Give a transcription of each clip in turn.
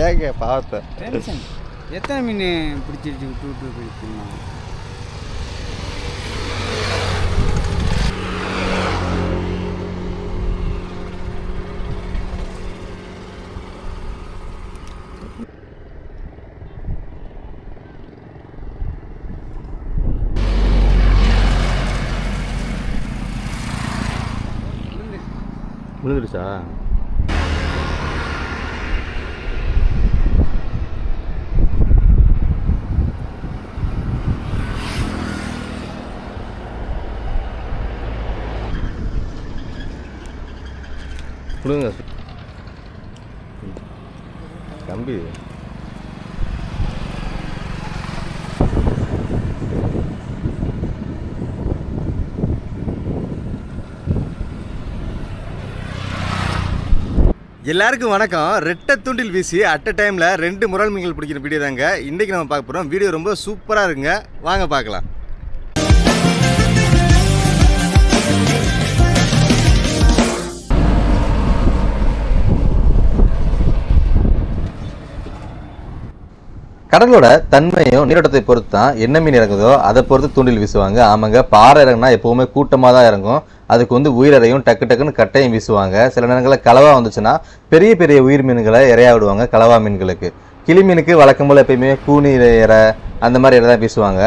ஏங்க பாவத்தை டென்ஷன் எத்தனை மீன் பிடிச்சிருச்சு விட்டு விட்டு பிடிச்சிருந்தோம் விழுந்துருச்சா? கொடுங்க கம்பி எல்லாருக்கும் வணக்கம். ரெட்டை தூண்டில் வீசி அட் அ டைமில் ரெண்டு முரல் மீன்கள் பிடிக்கிற வீடியோ தாங்க. இன்றைக்கி நம்ம பார்க்க போகிறோம் வீடியோ ரொம்ப சூப்பராக இருக்குங்க. வாங்க பார்க்கலாம். கடலோட தன்மையும் நீரோட்டத்தை பொறுத்து தான் என்ன மீன் இறங்குதோ அதை பொறுத்து தூண்டில் வீசுவாங்க. ஆமாங்க பாறை இறங்குனா எப்போவுமே கூட்டமாக தான் இறங்கும். அதுக்கு வந்து உயிரையும் டக்கு டக்குன்னு கட்டையும் வீசுவாங்க. சில நேரங்களில் கலவா வந்துச்சுன்னா பெரிய பெரிய உயிர் மீன்களை இறையா விடுவாங்க கலவா மீன்களுக்கு. கிளி மீனுக்கு வழக்கம் போல் எப்பயுமே கூனி இறை அந்த மாதிரி இறை தான் வீசுவாங்க.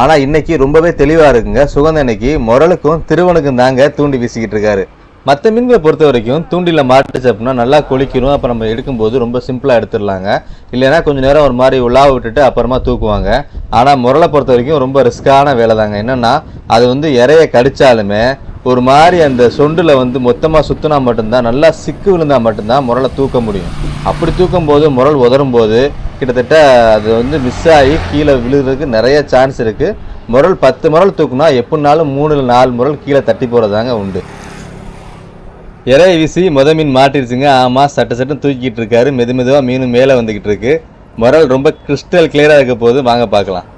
ஆனால் இன்னைக்கு ரொம்பவே தெளிவாக இருக்குங்க. சுகந்த இன்னைக்கு முரலுக்கும் திருவனுக்கும் தாங்க தூண்டி வீசிக்கிட்டு இருக்காரு. மற்ற மீன்களை பொறுத்த வரைக்கும் தூண்டில மாட்டுச்சு அப்படின்னா நல்லா குளிக்கணும். அப்போ நம்ம எடுக்கும்போது ரொம்ப சிம்பிளாக எடுத்துடலாங்க. இல்லைன்னா கொஞ்சம் நேரம் ஒரு மாதிரி உலாவ விட்டுட்டு அப்புறமா தூக்குவாங்க. ஆனால் முரலை பொறுத்த வரைக்கும் ரொம்ப ரிஸ்க்கான வேலை தாங்க என்னன்னா அது வந்து இறைய கடித்தாலுமே ஒரு மாதிரி அந்த சொண்டில் வந்து மொத்தமாக சுற்றினா மட்டும்தான் நல்லா சிக்கு விழுந்தால் மட்டும்தான் முரலை தூக்க முடியும். அப்படி தூக்கும் போது முரல் உதரும் போது கிட்டத்தட்ட அது வந்து மிஸ் ஆகி கீழே விழுகிறதுக்கு நிறைய சான்ஸ் இருக்குது முரல் பத்து முரல் தூக்குனா எப்படினாலும் மூணு நாலு முரல் கீழே தட்டி போகிறதாங்க உண்டு. இறைய வீசி முத மீன் மாட்டிருச்சுங்க. ஆமாம் சட்ட சட்டம் தூக்கிட்டு இருக்காரு. மெது மெதுவாக மீன் மேலே வந்துக்கிட்டு இருக்கு. முரல் ரொம்ப கிறிஸ்டல் கிளியராக இருக்க போது வாங்க பார்க்கலாம்.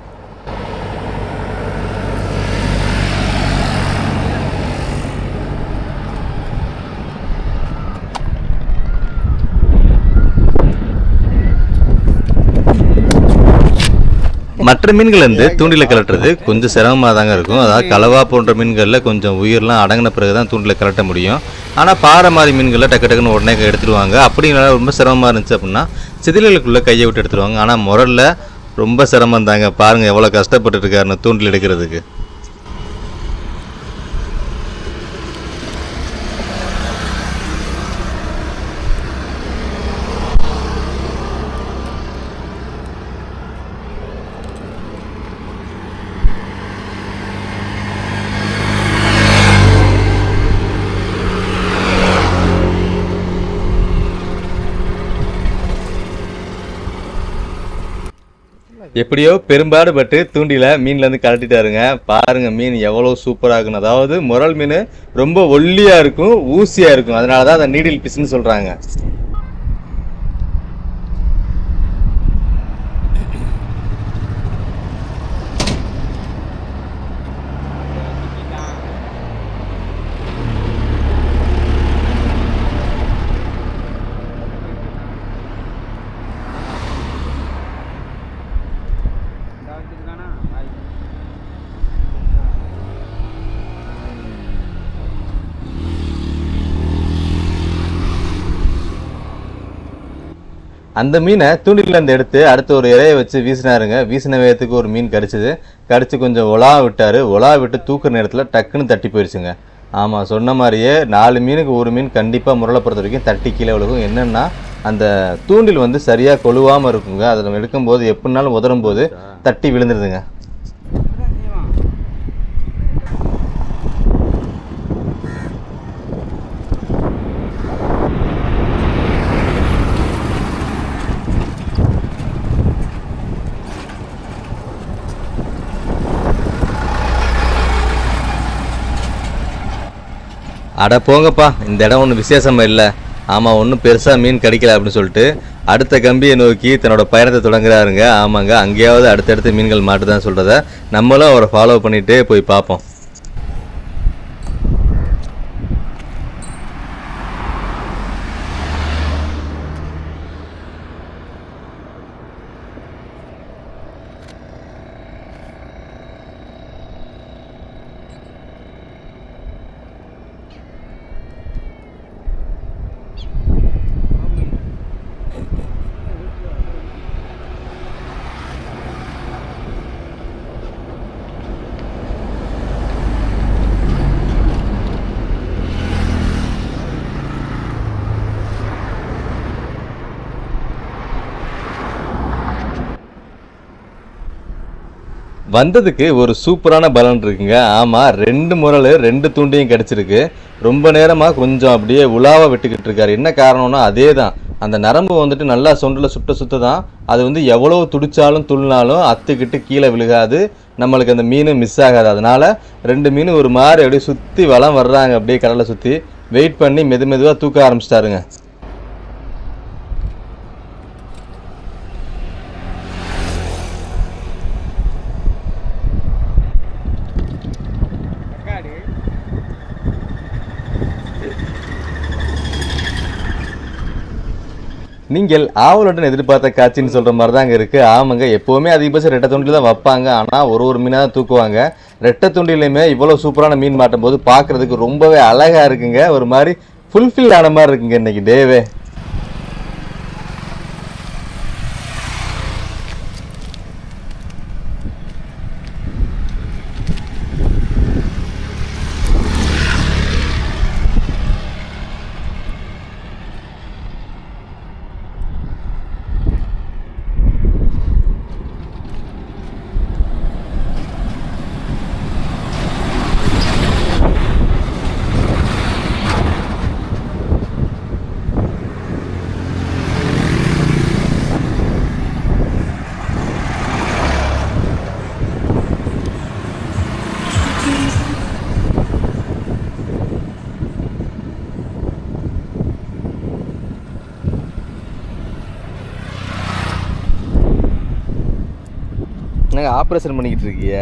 மற்ற மீன்கள் வந்து தூண்டில கலட்டுறது கொஞ்சம் சிரமமாக தாங்க இருக்கும். அதாவது கலவா போன்ற மீன்களில் கொஞ்சம் உயிர்லாம் அடங்கின பிறகு தான் தூண்டில கலட்ட முடியும். ஆனால் பாறை மாதிரி மீன்களை டக்கு டக்குன்னு உடனே எடுத்துடுவாங்க. அப்படினால ரொம்ப சிரமமாக இருந்துச்சு அப்படின்னா சிதில்களுக்குள்ளே கையை விட்டு எடுத்துருவாங்க ஆனால் முரலில் ரொம்ப சிரமம் தாங்க பாருங்கள் எவ்வளோ கஷ்டப்பட்டுருக்காருன்னு தூண்டில் எடுக்கிறதுக்கு. எப்படியோ பெரும்பாடுபட்டு தூண்டில மீன்லேருந்து கலட்டிட்டாருங்க. பாருங்க மீன் எவ்வளோ சூப்பராக இருக்கும் அதாவது முரல் மீன் ரொம்ப ஒல்லியாக இருக்கும் ஊசியாக இருக்கும். அதனால தான் அதை நீடில் பிஸ்ன்னு சொல்கிறாங்க வச்சுருக்கானா பாய் அந்த மீனை தூண்டில இருந்து எடுத்து அடுத்து ஒரு இறைய வச்சு வீசினாருங்க. வீசின வேகத்துக்கு ஒரு மீன் கடிச்சது. கடிச்சு கொஞ்சம் ஒலா விட்டாரு. ஒலா விட்டு தூக்குற நேரத்தில் டக்குன்னு தட்டி போயிடுச்சுங்க ஆமாம் சொன்ன மாதிரியே நாலு மீனுக்கு ஒரு மீன் கண்டிப்பாக முரளை பொறுத்த வரைக்கும் தட்டி கீழே விழுகும். என்னென்னா அந்த தூண்டில் வந்து சரியாக கொழுவாமல் இருக்குங்க. அதை நம்ம எடுக்கும்போது எப்படினாலும் உதறும் போது தட்டி விழுந்துருதுங்க. அட போங்கப்பா இந்த இடம் ஒன்றும் விசேஷமாக இல்லை. ஆமாம் ஒன்றும் பெருசாக மீன் கிடைக்கல அப்படின்னு சொல்லிட்டு அடுத்த கம்பியை நோக்கி தன்னோட பயணத்தை தொடங்குறாருங்க. ஆமாங்க அங்கேயாவது அடுத்தடுத்து மீன்கள் மாட்டுதான் சொல்கிறத நம்மளும் அவரை ஃபாலோ பண்ணிகிட்டே போய் பார்ப்போம். வந்ததுக்கு ஒரு சூப்பரான பலன் இருக்குங்க. ஆமாம் ரெண்டு முரல் ரெண்டு தூண்டியும் கிடச்சிருக்கு. ரொம்ப நேரமாக கொஞ்சம் அப்படியே உலாவை விட்டுக்கிட்டு இருக்காரு. என்ன காரணம்னா அதே தான் அந்த நரம்பு வந்துட்டு நல்லா சொண்டில் சுட்ட சுத்த தான் அது வந்து எவ்வளோ துடிச்சாலும் துள்ளினாலும் அத்துக்கிட்டு கீழே விழுகாது. நம்மளுக்கு அந்த மீன் மிஸ் ஆகாது. அதனால் ரெண்டு மீன் ஒரு மாதிரி அப்படியே சுற்றி வளம் வர்றாங்க. அப்படியே கடலை சுற்றி வெயிட் பண்ணி மெது மெதுவாக தூக்க ஆரம்பிச்சிட்டாருங்க. நீங்கள் ஆவலுடன் எதிர்பார்த்த காட்சின்னு சொல்கிற மாதிரி தாங்க இருக்குது ஆமாங்க எப்போவுமே அதிகபட்சம் ரெட்டை துண்டில் தான் வைப்பாங்க. ஆனால் ஒரு ஒரு மீனாக தான் தூக்குவாங்க. ரெட்டை தொண்டிலையுமே இவ்வளோ சூப்பரான மீன் மாட்டும் போது பார்க்குறதுக்கு ரொம்பவே அழகாக இருக்குங்க. ஒரு மாதிரி ஃபுல்ஃபில் ஆன மாதிரி இருக்குங்க இன்றைக்கி டேவே. என்னங்க ஆப்ரேஷன் பண்ணிக்கிட்டு இருக்கிய?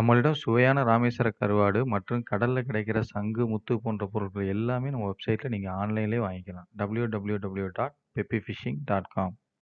நம்மளிடம் சுவையான ராமேஸ்வர கருவாடு மற்றும் கடலில் கிடைக்கிற சங்கு முத்து போன்ற பொருட்கள் எல்லாமே நம்ம வெப்சைட்டில் நீங்கள் ஆன்லைன்லேயே வாங்கிக்கலாம். www.peppyfishing.com